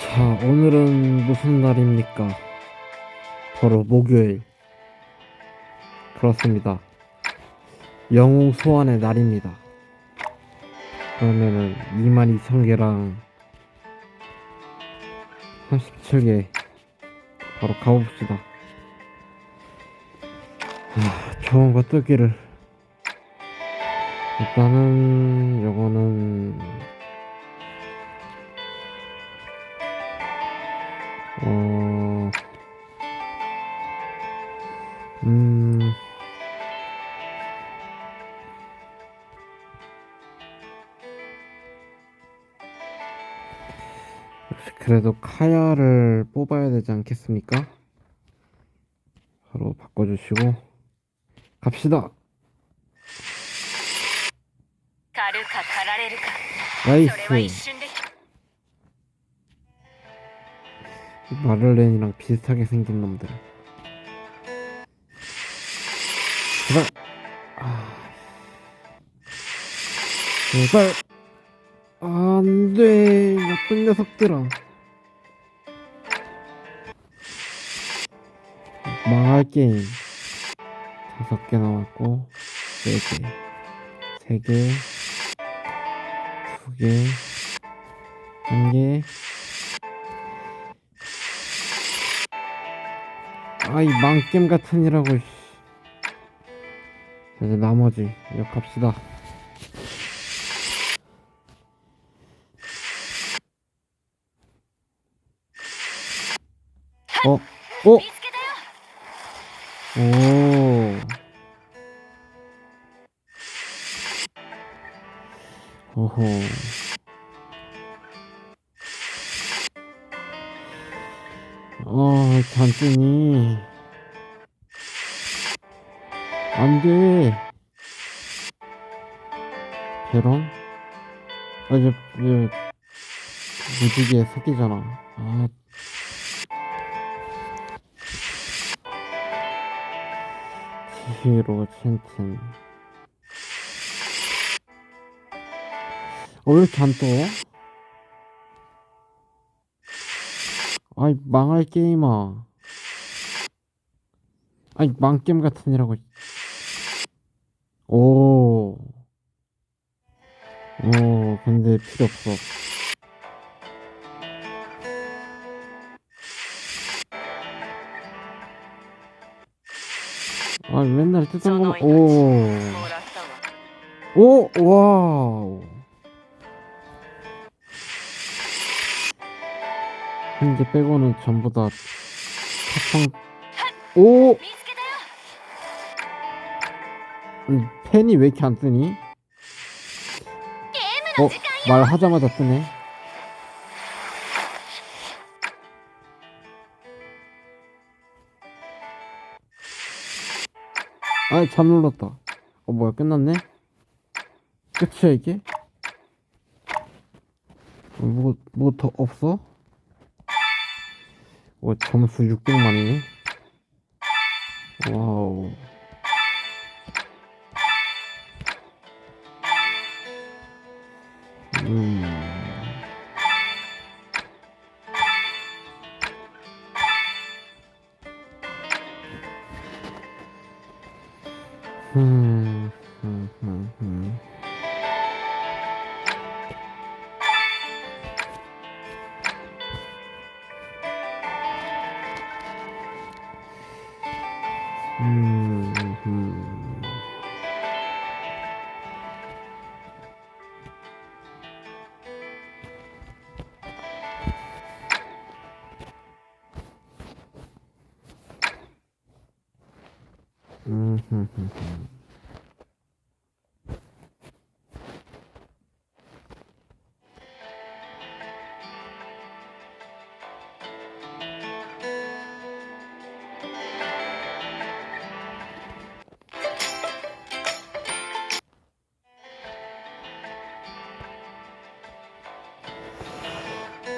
자, 오늘은 무슨 날입니까? 바로 목요일. 그렇습니다. 영웅 소환의 날입니다. 그러면은 22,000개랑 37개 바로 가봅시다. 아, 좋은 거 뜨기를. 일단은 요거는 어, 음, 그래도 카야를 뽑아야 되지 않겠습니까? 바로 바꿔주시고 갑시다. 나이스. 마를렌이랑 비슷하게 생긴 놈들. 제발. 아. 제발. 안 돼. 나쁜 녀석들아. 망할 게임. 다섯 개 남았고, 네 개. 세 개. 두 개. 한 개. 아이 망겜 같으니라고 씨. 자, 이제 나머지 역합시다 어? 어? 오 오호 어 잔뜩이 안돼. 계란? 아 이제 이제 무지개 새끼잖아. 아. 지히로 첸첸 왜 이렇게 안 떠? 아이 망할 게임아 아이 망겜 같은 이라고 오. 오, 근데 필요 없어. 아, 맨날 뜨던 거, 오. 오, 와우. 핀즈 빼고는 전부 다 팝빵 오! 음, 팬이 왜 이렇게 안 뜨니? 어? 말하자마자 뜨네 아이 잘 눌렀다 어 뭐야 끝났네? 끝이야 이게? 어, 뭐, 뭐 더 없어? 와, 점수 600만이네? 와우.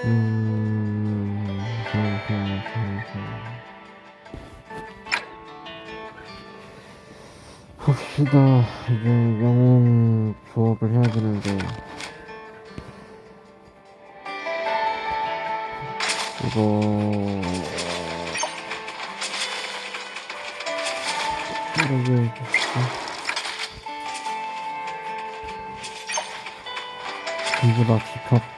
음, 흠, 흠, 흠, 흠. 봅시다. 이제 영웅 조합을 해야 되는데. 이거. 이러게. 전부 다 집합.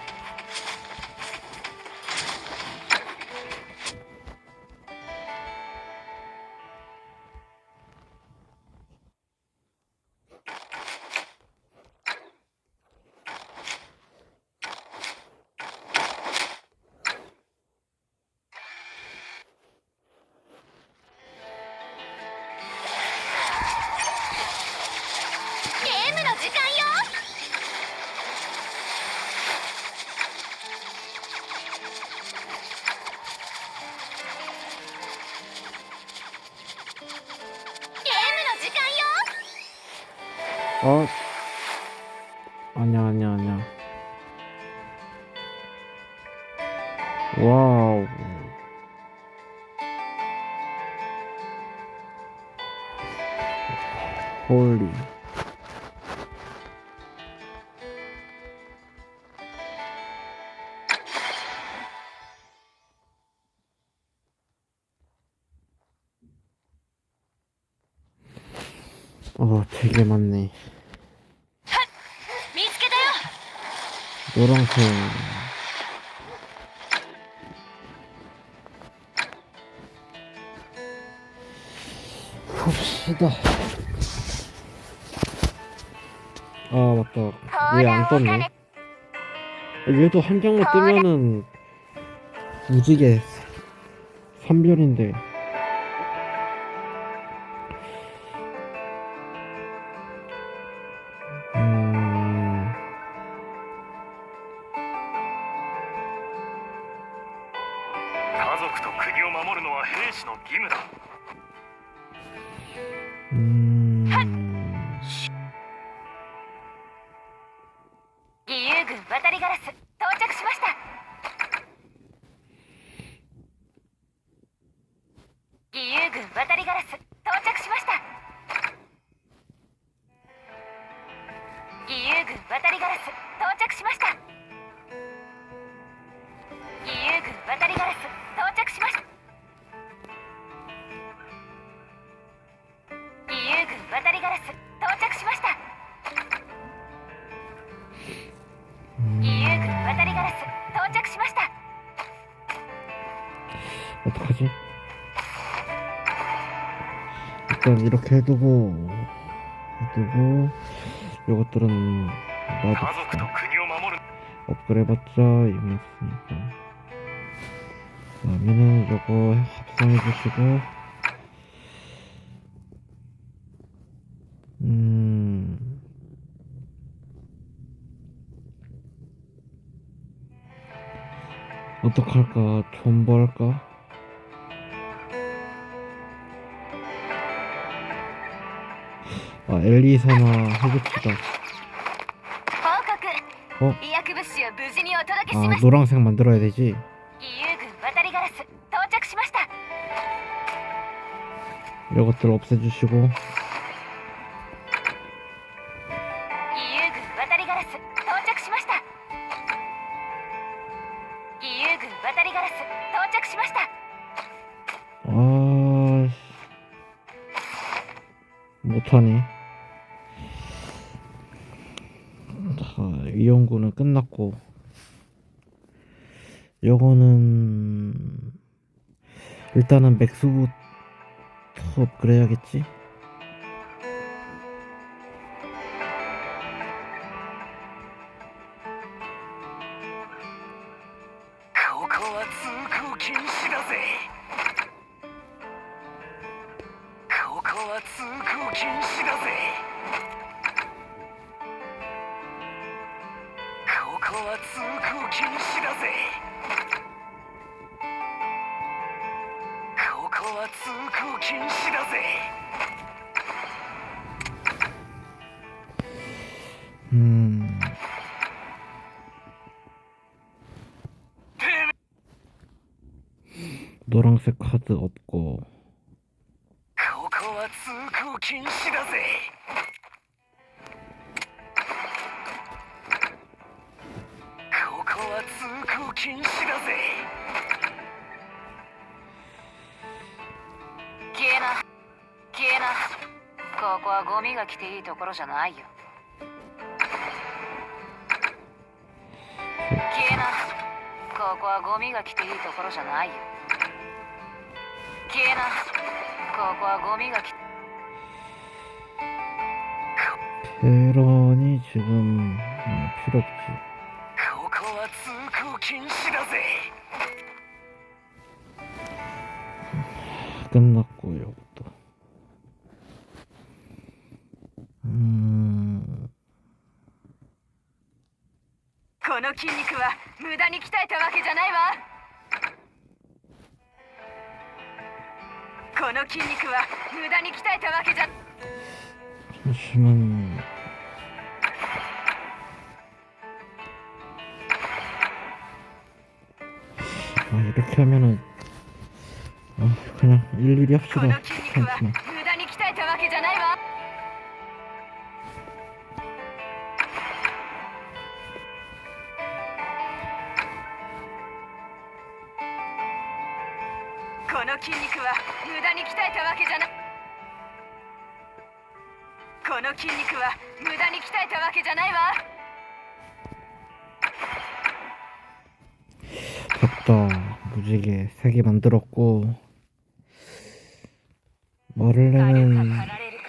와우. 홀리. 어, 되게 많네. 노랑색. 안 떴네. 얘도 한 장만 뜨면은 무지개 3별인데. 이렇게 해두고 해두고 요것들은 놔둡시다. 업그레이드봤자 의미 없으니까 다음에는 요거 합성해주시고 음 어떡할까? 존버할까? 아, 엘리사나 해줍시다. 어? 아, 노란색 만들어야 되지. 이것들 없애주시고 요거는 일단은 맥스부터 업그레이드해야겠지 노란색 카드 없고 ここ こは通行禁止だぜここは通行禁止だぜ消えな消えなここはゴミが来ていいところじゃないよ消えなここはゴミが来ていいところじゃないよ 消えなここはゴミが来て 배런이 지금 음, 필요 없지. ここは通行禁止だぜ 끝났고 이것도. 음, この筋肉は無駄に鍛えたわけじゃないわ この筋肉は無駄に鍛えたわけじゃ 잠시만. 아 이렇게 하면은 아 그냥 일일이 こ 합시다. の筋肉 は無駄に鍛えたわけじゃないこの筋肉は無駄に鍛えたわけじゃないわ 됐다. 무지개 세 개 만들었고 狩るか 마를렌은 狩られるか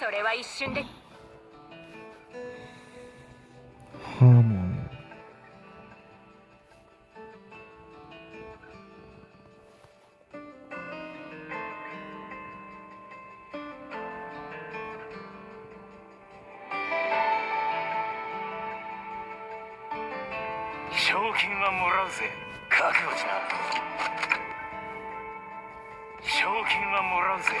それは一瞬で 하몬 覚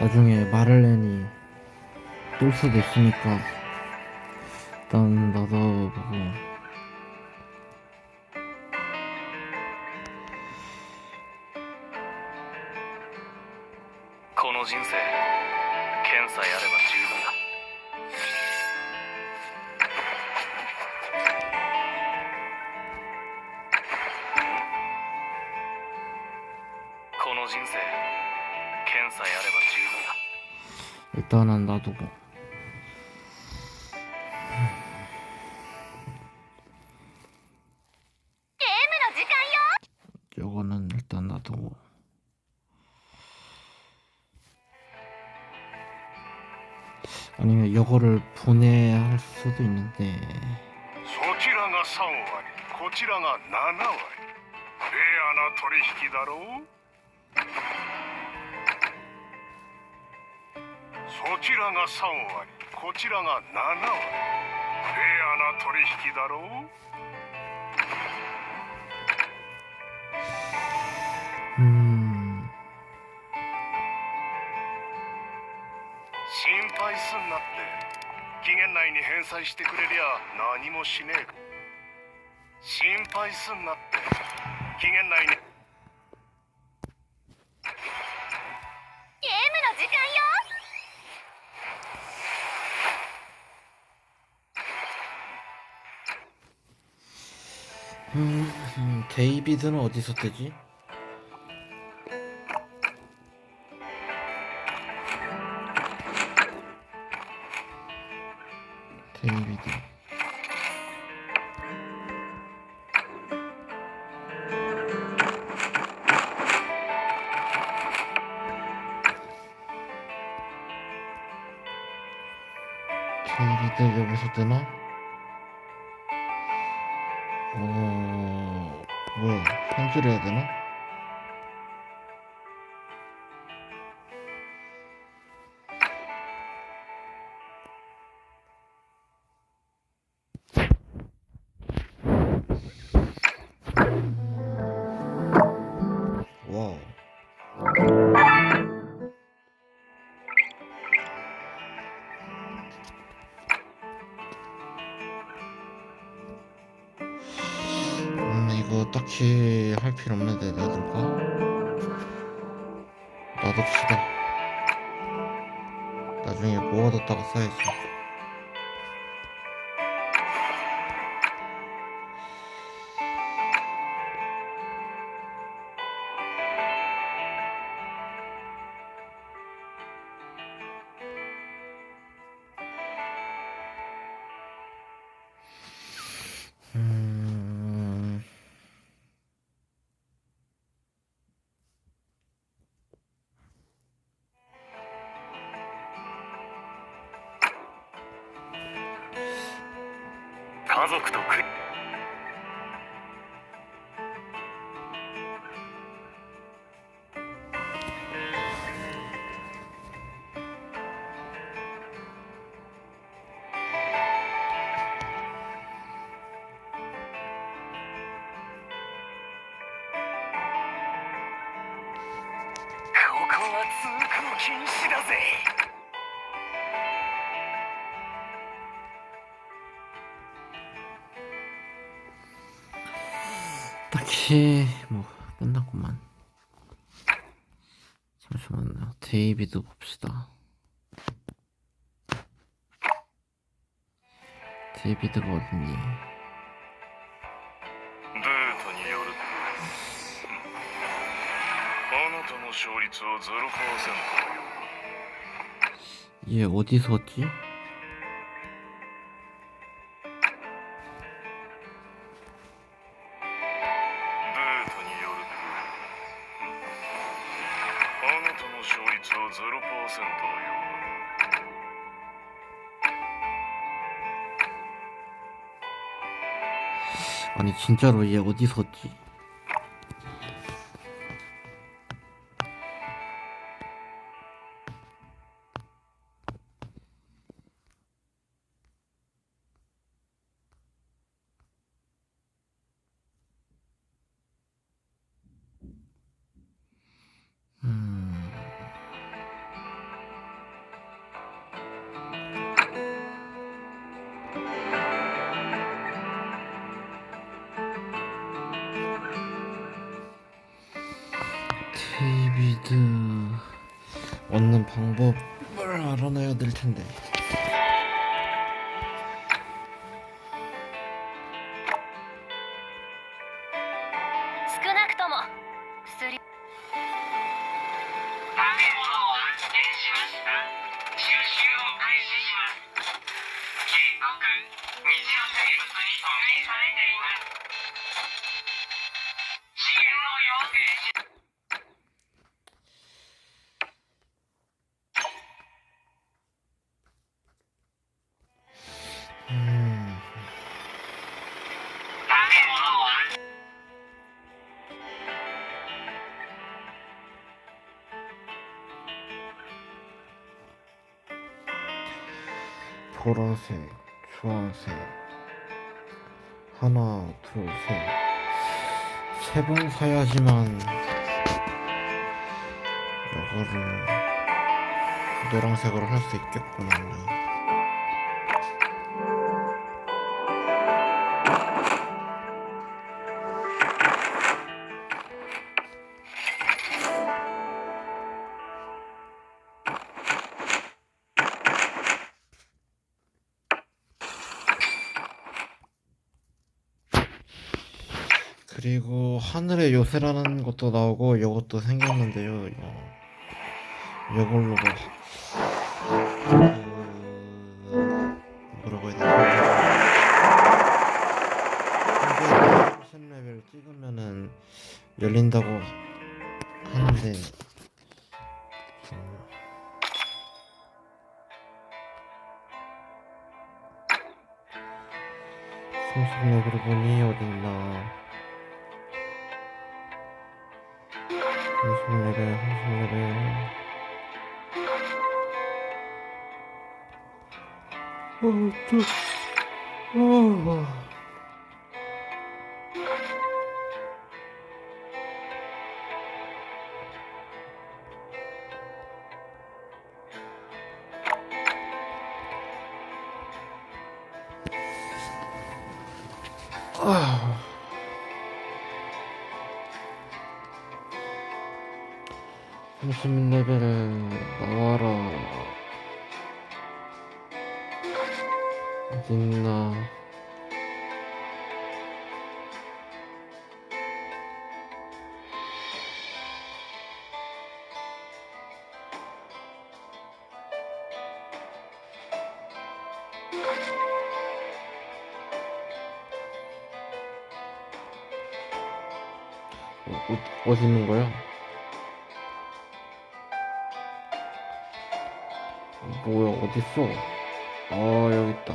나중에 마를렌이 뜰 수도 있으니까. 일단 나도 보고 剣さえあれば十分だ 일단은 놔두고 ゲームの時間よ 요거는 일단 놔두고 아니면 요거를 분해할 수도 있는데 そちらが3割こちらが7割フェアな取引だろう ちらが3割こちらが7割フェアな取引だろう心配すんなって。期限内に返済してくれりゃ何もしねえ。心配すんなって。期限内に。 음, 음, 데이비드는 어디서 뜨지? 데이비드 데이비드 여기서 뜨나? 뭐야, 편지 뭐 딱히 할 필요 없는데 놔둘까? 놔둡시다 나중에 모아뒀다가 써야지 creep. 데이비도 봅시다. 데이비드가 어딨니? 얘 어디서 왔지? 진짜로 얘 어디서 왔지? 방법을 알아놔야 될 텐데. 보라색, 주황색, 하나, 둘, 셋, 세 번 사야지만 이거를 노란색으로 할 수 있겠구만 그리고 하늘의 요새라는 것도 나오고 이것도 생겼는데요. 이거 이걸로 뭐 30레벨 30레벨 어, 또, 어. 어디 있는 거야? 뭐야 어딨어? 아 여기 있다.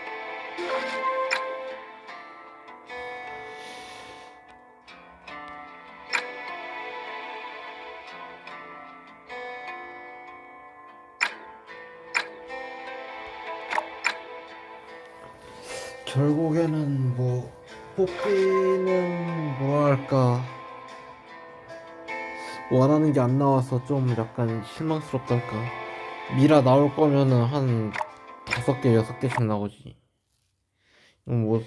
결국에는 뭐 뽑기는 뭐랄까? 원하는 게 안 나와서 좀 약간 실망스럽달까? 미라 나올 거면은 한 다섯 개 여섯 개씩 나오지. 뭐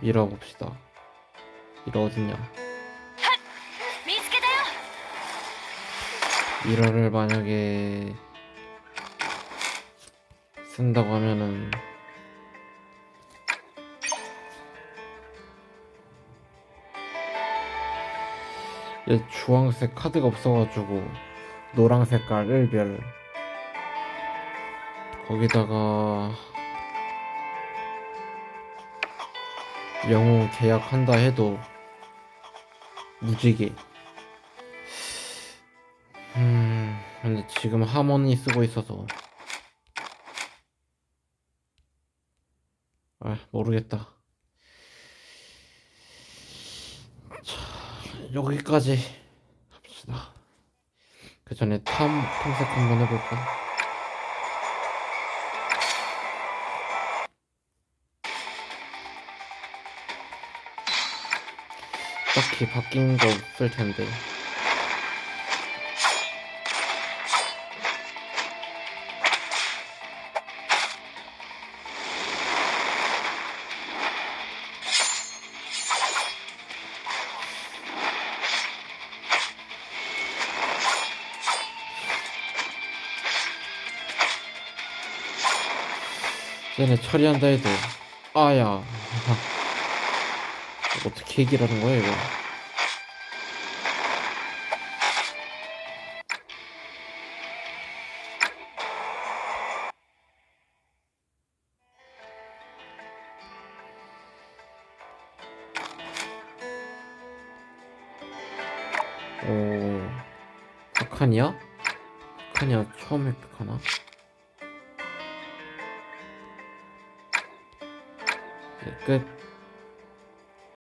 미라 봅시다. 미라 어딨냐? 미라를 만약에 쓴다고 하면은 얘 주황색 카드가 없어가지고 노랑 색깔 1별 거기다가 영웅 계약한다 해도 무지개 음, 근데 지금 하모니 쓰고 있어서. 아, 모르겠다. 여기까지 합시다. 그 전에 탐, 탐색 한번 해볼까? 딱히 바뀐 거 없을 텐데. 얘네 처리한다 해도 아야. 어떻게 얘기하는 거야 이거